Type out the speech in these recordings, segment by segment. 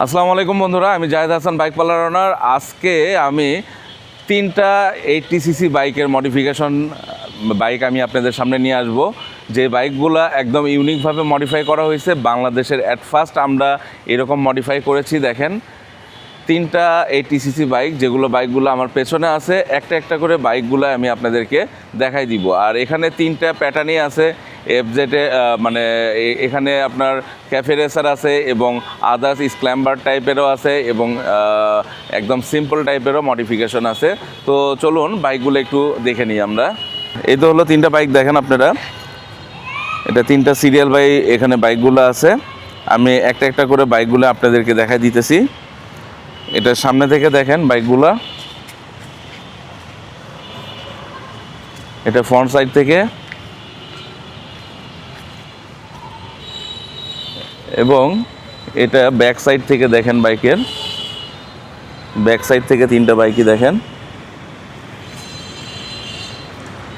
আসসালামু আলাইকুম বন্ধুরা, আমি Zahed Hasan bike parlour owner. আজকে আমি তিনটা এইটটি সিসি বাইকের মডিফিকেশন বাইক আমি আপনাদের সামনে নিয়ে আসব। যে বাইকগুলো একদম ইউনিকভাবে মডিফাই করা হয়েছে, বাংলাদেশের অ্যাট ফার্স্ট আমরা এরকম মডিফাই করেছি, দেখেন। তিনটা এইটটি সিসি বাইক, যেগুলো বাইকগুলো আমার পেছনে আছে, একটা একটা করে বাইকগুলো আমি আপনাদেরকে দেখাই দিব। আর এখানে তিনটা প্যাটার্নই আছে এফজেটে মানে এখানে আপনার ক্যাফে রেসার আছে এবং আদার্স স্ক্ল্যাম্বার টাইপেরও আছে এবং একদম সিম্পল টাইপেরও মডিফিকেশন আছে। তো চলুন বাইকগুলো একটু দেখে নিই আমরা। এই তো হলো তিনটা বাইক দেখেন আপনারা। এটা তিনটা সিরিয়াল বাই এখানে বাইকগুলো আছে। আমি একটা একটা করে বাইকগুলো আপনাদেরকে দেখাই দিতেছি। এটা সামনে থেকে দেখেন বাইকগুলা এটা ফ্রন্ট সাইড থেকে। এবং এটা ব্যাক সাইড থেকে দেখেন বাইকের। ব্যাক সাইড থেকে তিনটা বাইকই দেখেন।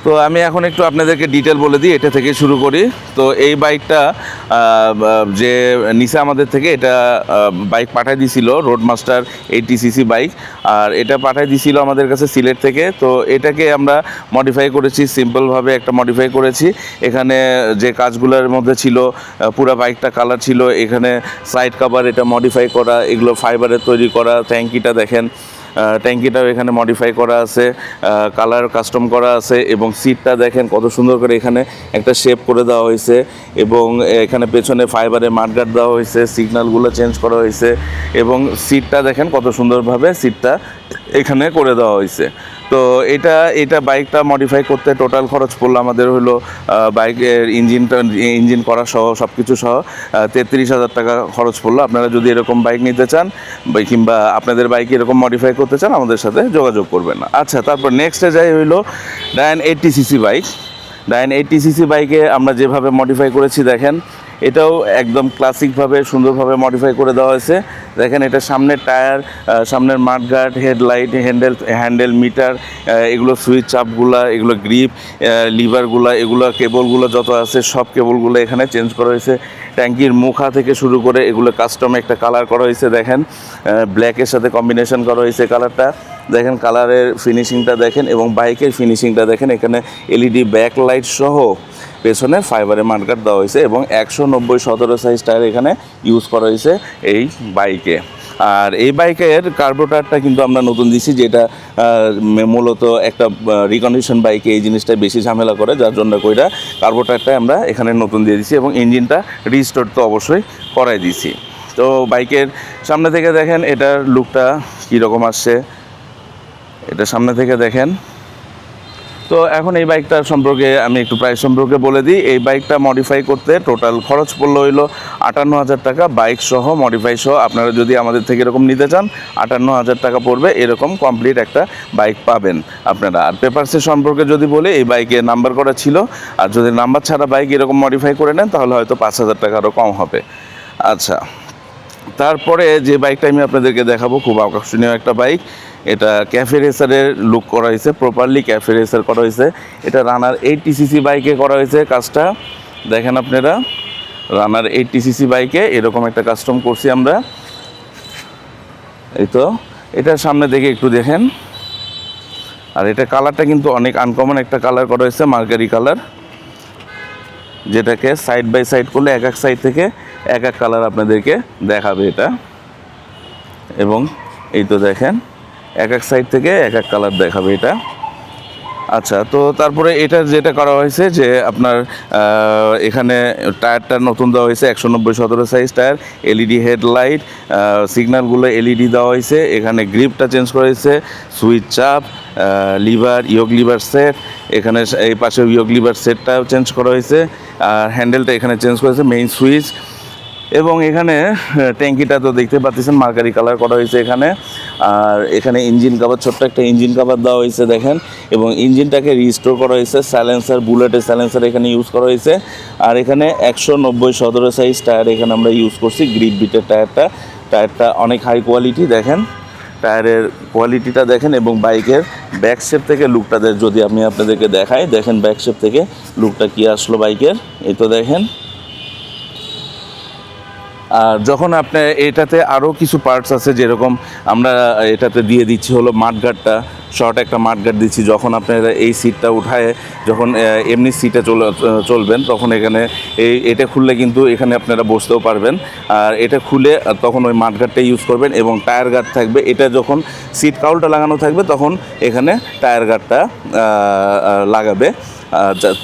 তো আমি এখন একটু আপনাদেরকে ডিটেল বলে দিই, এটা থেকে শুরু করি। তো এই বাইকটা যে নিচে আমাদের থেকে এটা বাইক পাঠাই দিছিল রোডমাস্টার এইটি সিসি বাইক আর এটা পাঠাই দিছিল আমাদের কাছে সিলেট থেকে। তো এটাকে আমরা মডিফাই করেছি সিম্পলভাবে একটা মডিফাই করেছি। এখানে যে কাজগুলোর মধ্যে ছিল পুরো বাইকটা কালার ছিল, এখানে সাইড কাভার এটা মডিফাই করা, এগুলো ফাইবারের তৈরি করা ট্যাঙ্কিটা দেখেন। ট্যাঙ্কিটাও এখানে মডিফাই করা আছে কালার কাস্টম করা আছে এবং সিটটা দেখেন কত সুন্দর করে এখানে একটা শেপ করে দেওয়া হয়েছে এবং এখানে পেছনে ফাইবারে মাঠগাট দেওয়া হয়েছে সিগন্যালগুলো চেঞ্জ করা হয়েছে এবং সিটটা দেখেন কত সুন্দরভাবে সিটটা এখানে করে দেওয়া হয়েছে। তো এটা এটা বাইকটা মডিফাই করতে টোটাল খরচ পড়ল আমাদের হলো বাইকের ইঞ্জিনটা ইঞ্জিন করা সহ সব কিছু সহ তেত্রিশ হাজার টাকা খরচ পড়ল। আপনারা যদি এরকম বাইক নিতে চান কিংবা আপনাদের বাইক এরকম মডিফাই করতে চান, আমাদের সাথে যোগাযোগ করবেন। আচ্ছা তারপর নেক্সটে যাই হইল ডায়ান এইটটি সিসি বাইক ডায়ান এইটটি সিসি বাইকে আমরা যেভাবে মডিফাই করেছি, দেখেন এটাও একদম ক্লাসিকভাবে সুন্দরভাবে মডিফাই করে দেওয়া হয়েছে। দেখেন এটা সামনের টায়ার সামনের mudguard headlight handle handle meter এগুলো সুইচ চাপগুলা এগুলো গ্রিপ লিভারগুলা এগুলো কেবলগুলো যত আছে সব কেবলগুলো এখানে চেঞ্জ করা হয়েছে। ট্যাঙ্কির মুখা থেকে শুরু করে এগুলো কাস্টমে একটা কালার করা হয়েছে, দেখেন। ব্ল্যাকের সাথে কম্বিনেশন করা হয়েছে কালারটা দেখেন কালারের ফিনিশিংটা দেখেন এবং বাইকের ফিনিশিংটা দেখেন। এখানে এলইডি ব্যাক লাইট সহ পেছনে ফাইবারের মার্কার দেওয়া হয়েছে এবং একশো নব্বই সতেরো সাইজ টায়ার এখানে ইউজ করা হয়েছে এই বাইকে আর এই বাইকের কার্বোটারটা কিন্তু আমরা নতুন দিছি, যেটা মূলত একটা রিকন্ডিশন বাইকে এই জিনিসটা বেশি ঝামেলা করে, যার জন্য কইটা কার্বোটারটা আমরা এখানে নতুন দিয়ে দিছি এবং ইঞ্জিনটা রিস্টোর তো অবশ্যই করাই দিছি। তো বাইকের সামনে থেকে দেখেন, এটার লুকটা কীরকম আসছে? এটা সামনে থেকে দেখেন। তো এখন এই বাইকটার সম্পর্কে আমি একটু প্রাইস সম্পর্কে বলে দিই। এই বাইকটা মডিফাই করতে টোটাল খরচ পড়ল হইল আটান্ন হাজার টাকা। বাইক সহ মডিফাই সহ আপনারা যদি আমাদের থেকে এরকম নিতে চান আটান্ন হাজার টাকা পড়বে, এরকম কমপ্লিট একটা বাইক পাবেন আপনারা। আর পেপারসের সম্পর্কে যদি বলি, এই বাইকে নাম্বার করা ছিল। আর যদি নাম্বার ছাড়া বাইক এরকম মডিফাই করে নেন, তাহলে হয়তো পাঁচ হাজার টাকা আরও কম হবে। আচ্ছা তারপরে যে বাইকটা আমি আপনাদেরকে দেখাবো, খুব আকর্ষণীয় একটা বাইক। এটা ক্যাফে রেসারের লুক করা হয়েছে প্রপারলি ক্যাফে রেসার করা হয়েছে। এটা রানার এইটটি সিসি বাইকে করা হয়েছে কাজটা। দেখেন আপনারা রানার এইটটি সিসি বাইকে এরকম একটা কাস্টম করছি আমরা। এই তো, এটার সামনে দেখে একটু দেখেন। আর এটা কালারটা কিন্তু অনেক আনকমন একটা কালার করা হয়েছে, মার্কারি কালার যেটাকে সাইড বাই সাইড করলে এক এক সাইড থেকে এক এক কালার আপনাদেরকে দেখাবে এটা। এবং এই তো দেখেন এক এক সাইড থেকে এক এক কালার দেখাবে এটা। আচ্ছা তো তারপরে এটা যেটা করা হয়েছে যে আপনার এখানে টায়ারটা নতুন দেওয়া হয়েছে, একশো নব্বই সতেরো সাইজ টায়ার এলইডি হেডলাইট সিগন্যালগুলো এলইডি দেওয়া হয়েছে, এখানে গ্রিপটা চেঞ্জ করা হয়েছে সুইচ চাপ লিভার ইয়োগ লিভার সেট এখানে এই পাশে ইয়োগ লিভার সেটটাও চেঞ্জ করা হয়েছে, আর হ্যান্ডেলটা এখানে চেঞ্জ করেছে মেইন সুইচ এবং এখানে ট্যাঙ্কিটা তো দেখতে পাচ্ছেন, মার্কারি কালার করা হয়েছে এখানে। আর এখানে ইঞ্জিন কাভার ছোট্ট একটা ইঞ্জিন কাভার দেওয়া হয়েছে, দেখেন। এবং ইঞ্জিনটাকে রিস্টোর করা হয়েছে সাইলেন্সার বুলেটের সাইলেন্সার এখানে ইউজ করা হয়েছে। আর এখানে একশো নব্বই সতেরো সাইজ টায়ার এখানে আমরা ইউজ করছি গ্রিপ বিটের টায়ারটা টায়ারটা অনেক হাই কোয়ালিটি দেখেন। টায়ারের কোয়ালিটিটা দেখেন এবং বাইকের ব্যাক শেপ থেকে লুকটা যদি আমি আপনাদেরকে দেখাই, দেখেন ব্যাক শেপ থেকে লুকটা কি আসলো বাইকের এই তো দেখেন। আর যখন আপনি এটাতে আরও কিছু পার্টস আছে, যেরকম আমরা এটাতে দিয়ে দিচ্ছি হলো মাঠগার্ডটা শর্ট একটা মাঠগার্ড দিচ্ছি। যখন আপনারা এই সিটটা উঠায়, যখন এমনি সিটে চলে, চলবেন, তখন এখানে এই, এটা খুললে কিন্তু এখানে আপনারা বসতেও পারবেন। আর এটা খুলে তখন ওই মাঠগার্ডটা ইউজ করবেন এবং টায়ার গার্ড থাকবে। এটা যখন সিট কাউলটা লাগানো থাকবে, তখন এখানে টায়ার গার্ডটা লাগাবে।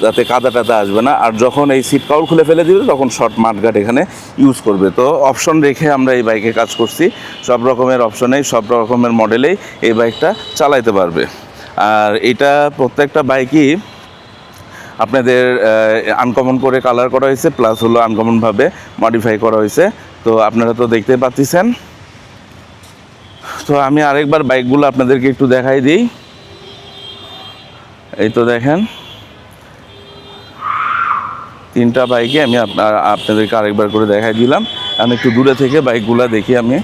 যাতে কাদা টাদা আসবে না। আর যখন এই সিট কাউল খুলে ফেলে দিবে, তখন শর্ট মাঠগার্ড এখানে ইউজ করবে। তো অপশন রেখে আমরা এই বাইকে কাজ করছি। সব রকমের অপশনেই সব রকমের মডেলেই এই বাইকটা চালাইতে পারবে আর এটা প্রত্যেকটা বাইকই আপনাদের আনকমন করে কালার করা হয়েছে প্লাস হলো আনকমনভাবে মডিফাই করা হয়েছে। তো আপনারা তো দেখতে পাচ্ছেন। তো আমি আরেকবার বাইকগুলো আপনাদেরকে একটু দেখাই দিই। এই তো দেখেন। তিনটা বাইকে আমি আপনাদেরকে আরেকবার করে দেখাই দিলাম। আমি একটু দূরে থেকে বাইকগুলো দেখি আমি।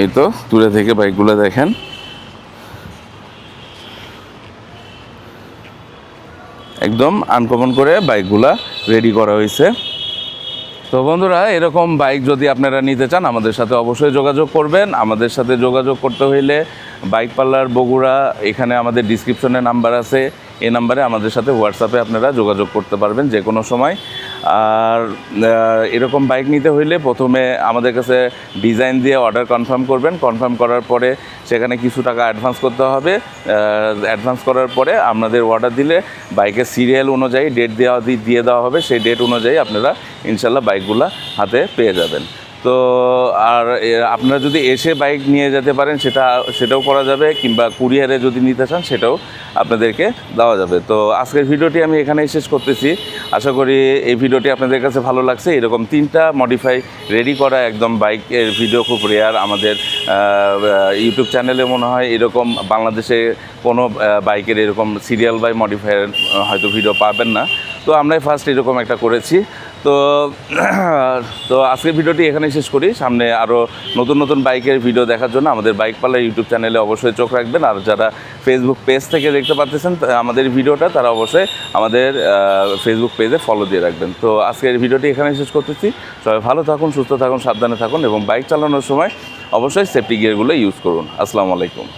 এই তো, দূরে থেকে বাইকগুলো দেখেন। একদম আনকমন করে বাইকগুলা রেডি করা হয়েছে। তো বন্ধুরা, এরকম বাইক যদি আপনারা নিতে চান, আমাদের সাথে অবশ্যই যোগাযোগ করবেন। আমাদের সাথে যোগাযোগ করতে হইলে বাইক পার্লার বগুড়া, এখানে আমাদের ডিসক্রিপশনে নাম্বার আছে। এই নাম্বারে আমাদের সাথে হোয়াটসঅ্যাপে আপনারা যোগাযোগ করতে পারবেন যে কোনো সময়। আর এরকম বাইক নিতে হইলে প্রথমে আমাদের কাছে ডিজাইন দিয়ে অর্ডার কনফার্ম করবেন। কনফার্ম করার পরে সেখানে কিছু টাকা অ্যাডভান্স করতে হবে। অ্যাডভান্স করার পরে আপনাদের অর্ডার দিলে বাইকের সিরিয়াল অনুযায়ী ডেট দেওয়া দিয়ে দেওয়া হবে। সেই ডেট অনুযায়ী আপনারা ইনশাল্লাহ বাইকগুলো হাতে পেয়ে যাবেন। তো আর আপনারা যদি এসে বাইক নিয়ে যেতে পারেন, সেটা, সেটাও করা যাবে, কিংবা কুরিয়ারে যদি নিতে চান, সেটাও আপনাদেরকে দেওয়া যাবে। তো আজকের ভিডিওটি আমি এখানেই শেষ করতেছি। আশা করি এই ভিডিওটি আপনাদের কাছে ভালো লাগছে। এরকম তিনটা মডিফাই রেডি করা একদম বাইকের ভিডিও খুব রেয়ার আমাদের ইউটিউব চ্যানেলে মনে হয় এরকম বাংলাদেশে কোনো বাইকের এরকম সিরিয়াল বাই মডিফায়ার হয়তো ভিডিও পাবেন না। তো আমরাই ফার্স্ট এরকম একটা করেছি। তো তো আজকের ভিডিওটি এখানে শেষ করি। সামনে আরও নতুন নতুন বাইকের ভিডিও দেখার জন্য আমাদের বাইক পাল্লা ইউটিউব চ্যানেলে অবশ্যই চোখ রাখবেন। আর যারা ফেসবুক পেজ থেকে দেখতে পাচ্ছেন আমাদের ভিডিওটা তারা অবশ্যই আমাদের ফেসবুক পেজে ফলো দিয়ে রাখবেন। তো আজকের ভিডিওটি এখানে শেষ করতেছি। সবাই ভালো থাকুন, সুস্থ থাকুন, সাবধানে থাকুন এবং বাইক চালানোর সময় অবশ্যই সেফটি গিয়ারগুলো ইউজ করুন। আসসালামু আলাইকুম।